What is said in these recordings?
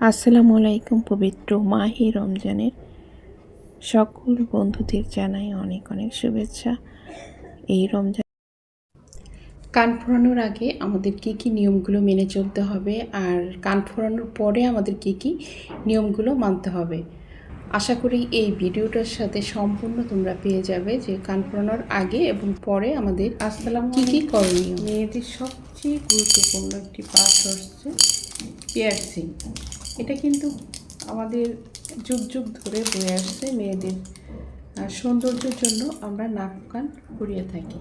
আসসালামু আলাইকুম পবিত্র মাহি রমজানের সকল বন্ধুদের জানাই অনেক অনেক শুভেচ্ছা। এই রমজান কান ফোরানোর আগে আমাদের কি কি নিয়মগুলো মেনে চলতে হবে আর কান ফোরানোর পরে আমাদের কি কি নিয়মগুলো মানতে হবে? আশা করি এই ভিডিওটার সাথে সম্পূর্ণ তোমরা পেয়ে যাবে যে কান ফোরানোর আগে এবং পরে আমাদের আসসালাম কি কি করণীয়। মেয়েদের সবচেয়ে গুরুত্বপূর্ণ একটি পাঠ হচ্ছে পিয়ারসিং এটা কিন্তু আমাদের যুগ যুগ ধরে বয়ে আসছে মেয়েদের সৌন্দর্যের জন্য আমরা নাক কান ফুরিয়ে থাকি।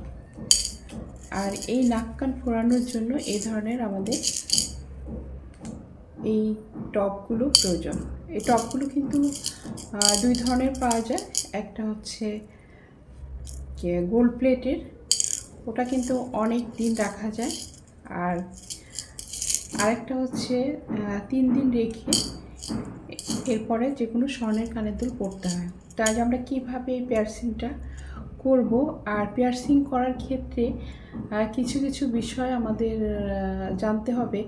আর এই নাক কান ফোরানোর জন্য এই ধরনের আমাদের এই টপগুলো প্রয়োজন। এই টপগুলো কিন্তু দুই ধরনের পাওয়া যায়। একটা হচ্ছে গোল্ড প্লেটের। ওটা কিন্তু অনেক দিন রাখা যায়। আর আরেকটা হচ্ছে তিন দিন রেখে এরপরে যে কোনো স্বর্ণের কানের দুল পরতে হয়। তো আজ আমরা কীভাবে এই পিয়ার্সিংটা করব? আর পিয়ার্সিং করার ক্ষেত্রে কিছু কিছু বিষয় আমাদের জানতে হবে।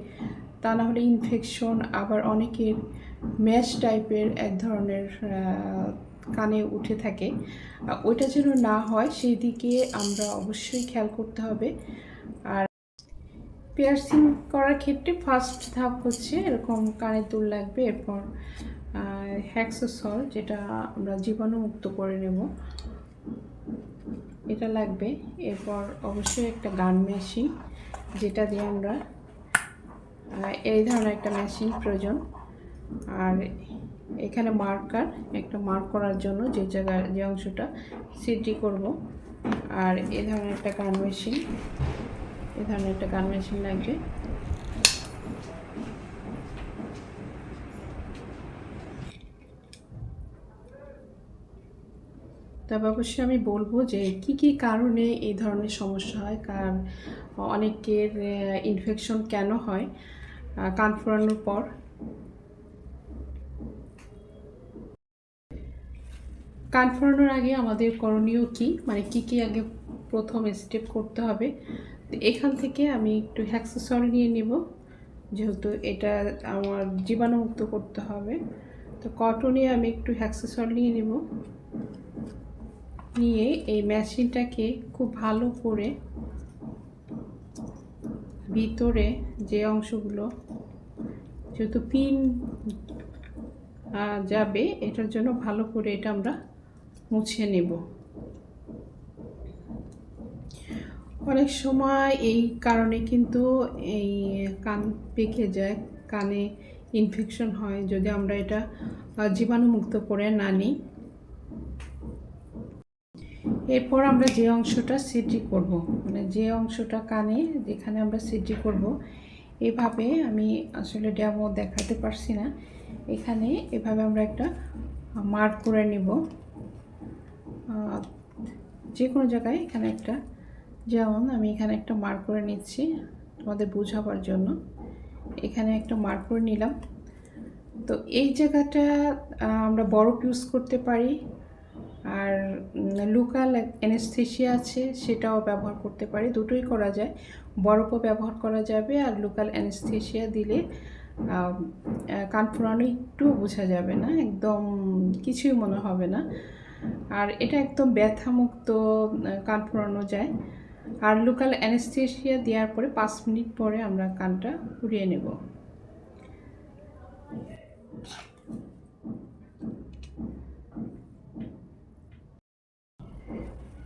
তা না হলে ইনফেকশন আবার অনেকের ম্যাশ টাইপের এক ধরনের কানে উঠে থাকে। ওইটা যেন না হয়, সেই দিকে আমরা অবশ্যই খেয়াল করতে হবে। পিয়ার্সিং করার ক্ষেত্রে ফার্স্ট ধাপ হচ্ছে এরকম কানের দুল লাগবে, এরপর হ্যাক্সোসল যেটা আমরা জীবাণুমুক্ত করে নেব। এটা লাগবে। এরপর অবশ্যই একটা গান মেশিন যেটা দিয়ে আমরা এই ধরনের একটা মেশিন প্রয়োজন। আর এখানে মার্কার একটা মার্ক করার জন্য যে জায়গায় যে অংশটা, সিটি করব। আর এ ধরনের একটা গান মেশিন এ ধরনের একটা গান মেশিন লাগবে। তবে অবশ্যই আমি বলব যে কি কি কারণে এই ধরনের সমস্যা হয়, কারণ অনেকের ইনফেকশন কেন হয় কান ফোরানোর পর। কান ফোরানোর আগে আমাদের করণীয় কি? মানে কি কি আগে প্রথম স্টেপ করতে হবে? এখান থেকে আমি একটু হ্যাক্সেসল নিয়ে নেব। যেহেতু এটা আমার জীবাণুমুক্ত করতে হবে। তো কটনে আমি একটু হ্যাক্সেসল নিয়ে নেব। নিয়ে এই মেশিনটাকে খুব ভালো করে ভিতরে যে অংশগুলো, যেহেতু পিন যাবে, এটার জন্য ভালো করে এটা আমরা মুছে নেব। অনেক সময় এই কারণে কিন্তু এই কান পেকে যায়, কানে ইনফেকশন হয়, যদি আমরা এটা জীবাণুমুক্ত করে না নিই। এরপর আমরা যে অংশটা সিটি করব মানে যে অংশটা কানে, যেখানে আমরা সিটি করব, এভাবে আমি আসলে ডেমো দেখাতে পারছি না। এখানে এভাবে আমরা একটা মার্ক করে নিব। যে কোনো জায়গায় এখানে একটা যেমন আমি এখানে একটা মার্ক করে নিচ্ছি তোমাদের বোঝাবার জন্য। এখানে একটা মার্ক করে নিলাম। তো এই জায়গাটা আমরা বরফ ইউজ করতে পারি। আর লোকাল অ্যানেস্থেশিয়া আছে, সেটাও ব্যবহার করতে পারি। দুটোই করা যায়। বরফও ব্যবহার করা যাবে আর লোকাল অ্যানেস্থেশিয়া দিলে কান ফোরানো একটু বোঝা যাবে না। একদম কিছুই মনে হবে না। আর এটা একদম ব্যথামুক্ত কান ফোরানো যায়। আর লোকাল অ্যানেস্থেশিয়া দেওয়ার পরে পাঁচ মিনিট পরে আমরা কানটা উড়িয়ে নেব।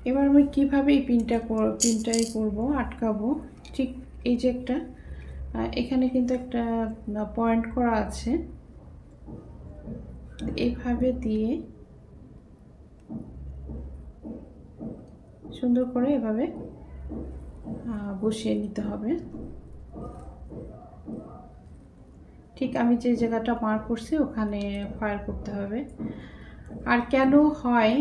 এবার আমি কীভাবে এই পিনটা পিনটাই করব, আটকাবো? ঠিক এই যে একটা এখানে কিন্তু একটা পয়েন্ট করা আছে। এইভাবে দিয়ে সুন্দর করে এভাবে বসিয়ে নিতে হবে। ঠিক আমি যে জায়গাটা মার্ক করছি, ওখানে ফায়ার করতে হবে। আর কেন হয়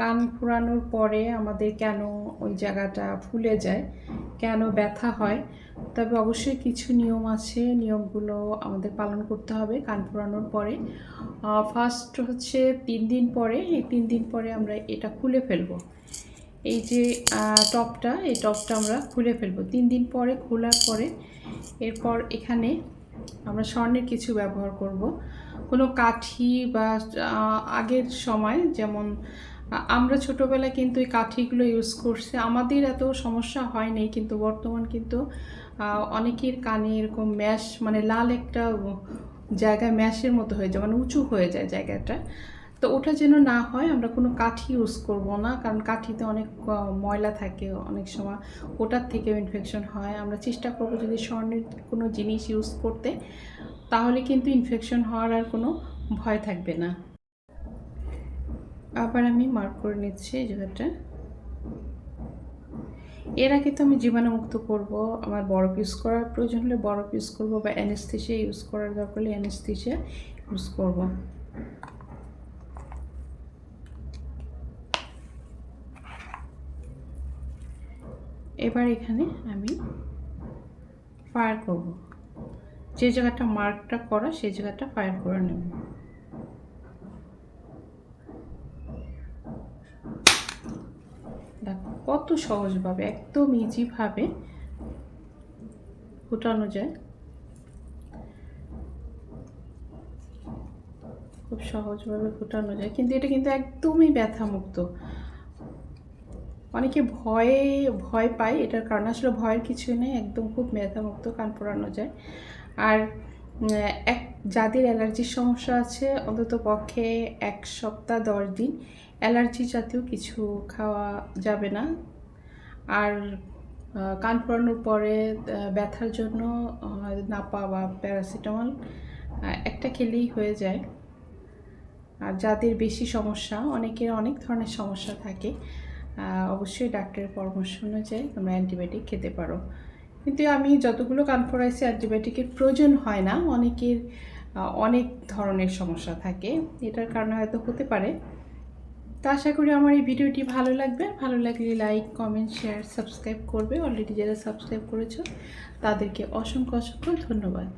কান ফুরানোর পরে আমাদের কেন ওই জায়গাটা ফুলে যায়, কেন ব্যথা হয়, তবে অবশ্যই কিছু নিয়ম আছে, নিয়মগুলো আমাদের পালন করতে হবে কান ফুরানোর পরে। ফার্স্ট হচ্ছে তিন দিন পরে, এই তিন দিন পরে আমরা এটা খুলে ফেলব। এই যে টপটা, এই টপটা আমরা খুলে ফেলব। তিন দিন পরে খোলার পরে এরপর এখানে আমরা স্বর্ণের কিছু ব্যবহার করব। কোনো কাঠি বা আগের সময় যেমন আমরা ছোটোবেলায় কিন্তু এই কাঠিগুলো ইউজ করছে। আমাদের এত সমস্যা হয় হয়নি কিন্তু বর্তমান কিন্তু অনেকের কানে এরকম ম্যাশ মানে লাল একটা জায়গায় ম্যাশের মতো হয়ে যায় মানে উঁচু হয়ে যায় জায়গাটা। তো ওটা যেন না হয়, আমরা কোনো কাঠি ইউজ করব না, কারণ কাঠিতে অনেক ময়লা থাকে, অনেক সময় ওটার থেকেও ইনফেকশন হয়। আমরা চেষ্টা করব যদি স্বর্ণের কোনো জিনিস ইউজ করতে, তাহলে কিন্তু ইনফেকশন হওয়ার আর কোনো ভয় থাকবে না। আবার আমি মার্ক করে নিচ্ছি এই জায়গাটা। এর আগে তো আমি জীবাণুমুক্ত করব, আমার বরফ ইউজ করার প্রয়োজন হলে বরফ ইউজ করব বা অ্যানেস্থেশিয়া ইউজ করার দরকার হলে অ্যানেস্থেশিয়া ইউজ করব। এবার এখানে আমি ফায়ার করব। যে জায়গাটা মার্কটা করা সেই জায়গাটা ফায়ার করে নেব। দেখো, কত সহজভাবে, একদম ইজিভাবে ফুটানো যায়। খুব সহজভাবে ফুটানো যায়। কিন্তু এটা কিন্তু একদমই ব্যথামুক্ত। অনেকে ভয়ে, ভয় পায়, এটার কারণ আসলে ভয়ের কিছুই নেই, একদম খুব মেধামুক্ত কান পড়ানো যায়। আর এক, যাদের অ্যালার্জির সমস্যা আছে, অন্তত পক্ষে এক সপ্তাহ দশ দিন অ্যালার্জি জাতীয় কিছু খাওয়া যাবে না। আর কান পড়ানোর পরে ব্যথার জন্য নাপা বা প্যারাসিটামল একটা খেলেই হয়ে যায়। আর যাদের বেশি সমস্যা, অনেকের অনেক ধরনের সমস্যা থাকে। অবশ্যই ডাক্তারের পরামর্শ অনুযায়ী তোমরা অ্যান্টিবায়োটিক খেতে পারো। কিন্তু আমি যতগুলো কান পড়াইছি অ্যান্টিবায়োটিকের প্রয়োজন হয় না, অনেকের অনেক ধরনের সমস্যা থাকে। এটার কারণে হয়তো হতে পারে। তো আশা করি আমার এই ভিডিওটি ভালো লাগবে। ভালো লাগলে লাইক কমেন্ট শেয়ার সাবস্ক্রাইব করবে। অলরেডি যারা সাবস্ক্রাইব করেছ, তাদেরকে অসংখ্য অসংখ্য ধন্যবাদ।